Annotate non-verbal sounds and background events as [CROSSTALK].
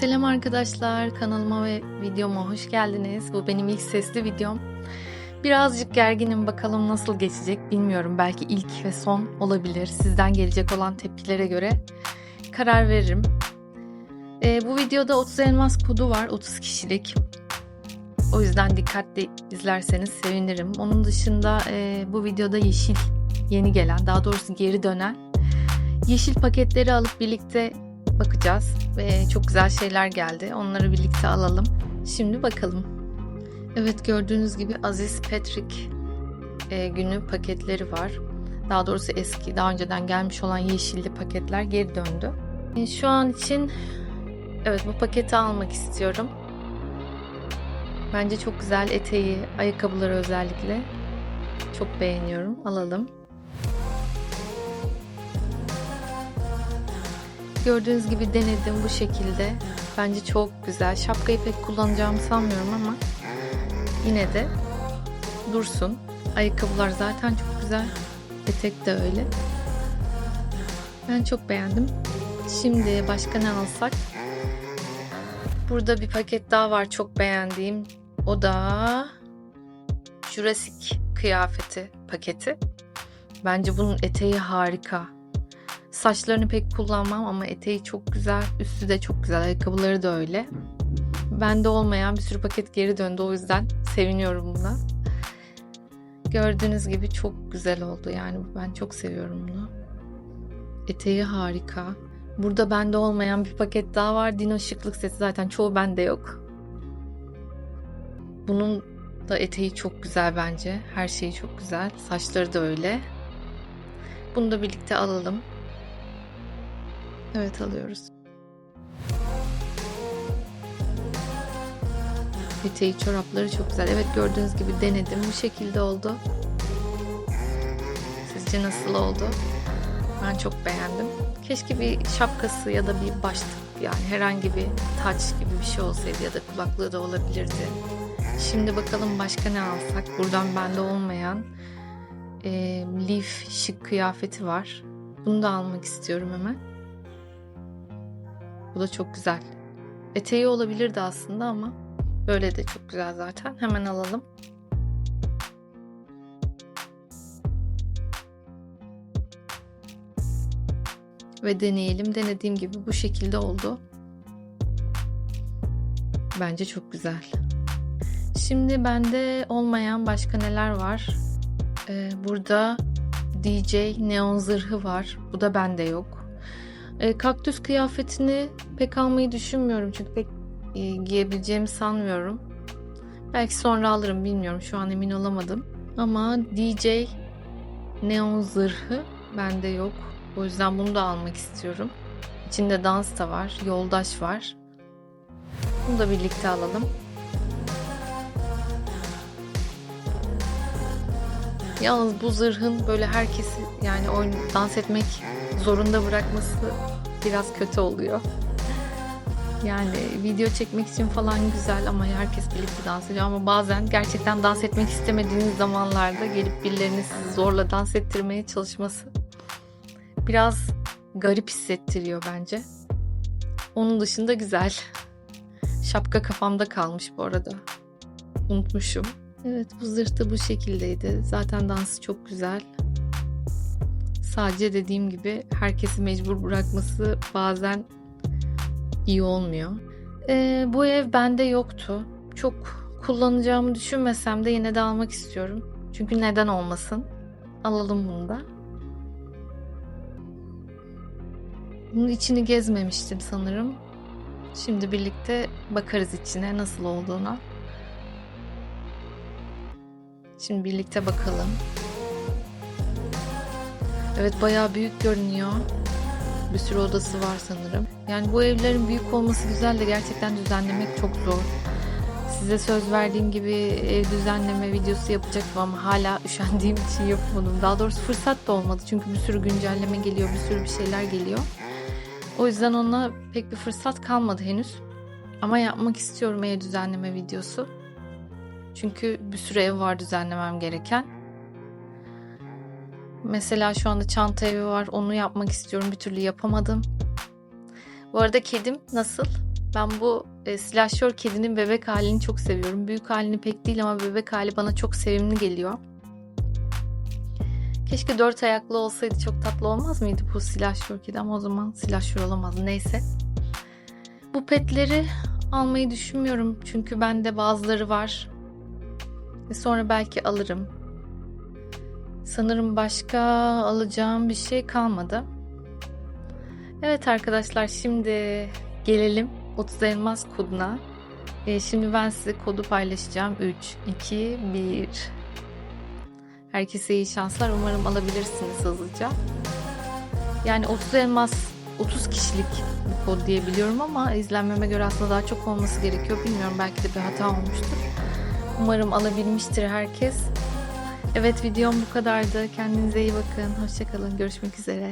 Selam arkadaşlar, kanalıma ve videoma hoş geldiniz. Bu benim ilk sesli videom. Birazcık gerginim, bakalım nasıl geçecek bilmiyorum. Belki ilk ve son olabilir. Sizden gelecek olan tepkilere göre karar veririm. Ee, bu videoda 30 elmas kodu var, 30 kişilik. O yüzden dikkatli izlerseniz sevinirim. Onun dışında e, bu videoda yeşil yeni gelen, daha doğrusu geri dönen yeşil paketleri alıp birlikte bakacağız ve çok güzel şeyler geldi. Onları birlikte alalım. Şimdi bakalım. Evet gördüğünüz gibi Aziz Patrick e, günü paketleri var. Daha doğrusu eski, daha önceden gelmiş olan yeşilli paketler geri döndü. E, şu an için evet bu paketi almak istiyorum. Bence çok güzel eteği, ayakkabıları özellikle. Çok beğeniyorum. Alalım. Gördüğünüz gibi denedim bu şekilde. Bence çok güzel. Şapkayı pek kullanacağımı sanmıyorum ama yine de dursun. Ayakkabılar zaten çok güzel. Etek de öyle. Ben çok beğendim. Şimdi başka ne alsak? Burada bir paket daha var çok beğendiğim. O da Jurassic kıyafeti paketi. Bence bunun eteği harika. Saçlarını pek kullanmam ama eteği çok güzel. Üstü de çok güzel. Ayakkabıları da öyle. Bende olmayan bir sürü paket geri döndü. O yüzden seviniyorum buna. Gördüğünüz gibi çok güzel oldu. Yani ben çok seviyorum bunu. Eteği harika. Burada bende olmayan bir paket daha var. Dino şıklık seti zaten çoğu bende yok. Bunun da eteği çok güzel bence. Her şeyi çok güzel. Saçları da öyle. Bunu da birlikte alalım. Evet alıyoruz. Eteği çorapları çok güzel. Evet gördüğünüz gibi denedim. Bu şekilde oldu. Sizce nasıl oldu? Ben çok beğendim. Keşke bir şapkası ya da bir başlık yani herhangi bir taç gibi bir şey olsaydı ya da kulaklığı da olabilirdi. Şimdi bakalım başka ne alsak. Buradan bende olmayan e, Leaf şık kıyafeti var. Bunu da almak istiyorum hemen. Bu da çok güzel. Eteği olabilirdi aslında ama böyle de çok güzel zaten. Hemen alalım. Ve deneyelim. Denediğim gibi bu şekilde oldu. Bence çok güzel. Şimdi bende olmayan başka neler var? Ee, burada DJ neon zırhı var. Bu da bende yok. E, kaktüs kıyafetini pek almayı düşünmüyorum çünkü pek e, giyebileceğimi sanmıyorum. Belki sonra alırım bilmiyorum şu an emin olamadım. Ama DJ neon zırhı bende yok. O yüzden bunu da almak istiyorum. İçinde dans da var, yoldaş var. Bunu da birlikte alalım. Yalnız bu zırhın böyle herkesi yani oyun dans etmek zorunda bırakması biraz kötü oluyor. Yani video çekmek için falan güzel ama herkes birlikte dans ediyor ama bazen gerçekten dans etmek istemediğiniz zamanlarda gelip birilerinin sizi zorla dans ettirmeye çalışması biraz garip hissettiriyor bence. Onun dışında güzel. Şapka kafamda kalmış bu arada. Unutmuşum. Evet bu zırh bu şekildeydi. Zaten dansı çok güzel. Sadece dediğim gibi herkesi mecbur bırakması bazen iyi olmuyor. Ee, bu ev bende yoktu. Çok kullanacağımı düşünmesem de yine de almak istiyorum. Çünkü neden olmasın? Alalım bunu da. Bunun içini gezmemiştim sanırım. Şimdi birlikte bakarız içine nasıl olduğuna. Şimdi birlikte bakalım. Evet bayağı büyük görünüyor. Bir sürü odası var sanırım. Yani bu evlerin büyük olması güzel de gerçekten düzenlemek çok zor. Size söz verdiğim gibi ev düzenleme videosu yapacaktım ama hala [LAUGHS] üşendiğim için yapmadım. Daha doğrusu fırsat da olmadı çünkü bir sürü güncelleme geliyor, bir sürü bir şeyler geliyor. O yüzden ona pek bir fırsat kalmadı henüz. Ama yapmak istiyorum ev düzenleme videosu. Çünkü bir sürü ev var düzenlemem gereken. Mesela şu anda çanta evi var. Onu yapmak istiyorum. Bir türlü yapamadım. Bu arada kedim nasıl? Ben bu e, silahşör kedinin bebek halini çok seviyorum. Büyük halini pek değil ama bebek hali bana çok sevimli geliyor. Keşke dört ayaklı olsaydı çok tatlı olmaz mıydı bu silahşör kedi ama o zaman silahşör olamaz. Neyse. Bu petleri almayı düşünmüyorum çünkü bende bazıları var. Ve sonra belki alırım. Sanırım başka alacağım bir şey kalmadı. Evet arkadaşlar şimdi gelelim 30 elmas koduna. Ee, şimdi ben size kodu paylaşacağım. 3, 2, 1. Herkese iyi şanslar. Umarım alabilirsiniz hızlıca. Yani 30 elmas 30 kişilik bir kod diye biliyorum ama izlenmeme göre aslında daha çok olması gerekiyor. Bilmiyorum belki de bir hata olmuştur. Umarım alabilmiştir herkes. Evet videom bu kadardı. Kendinize iyi bakın. Hoşçakalın. Görüşmek üzere.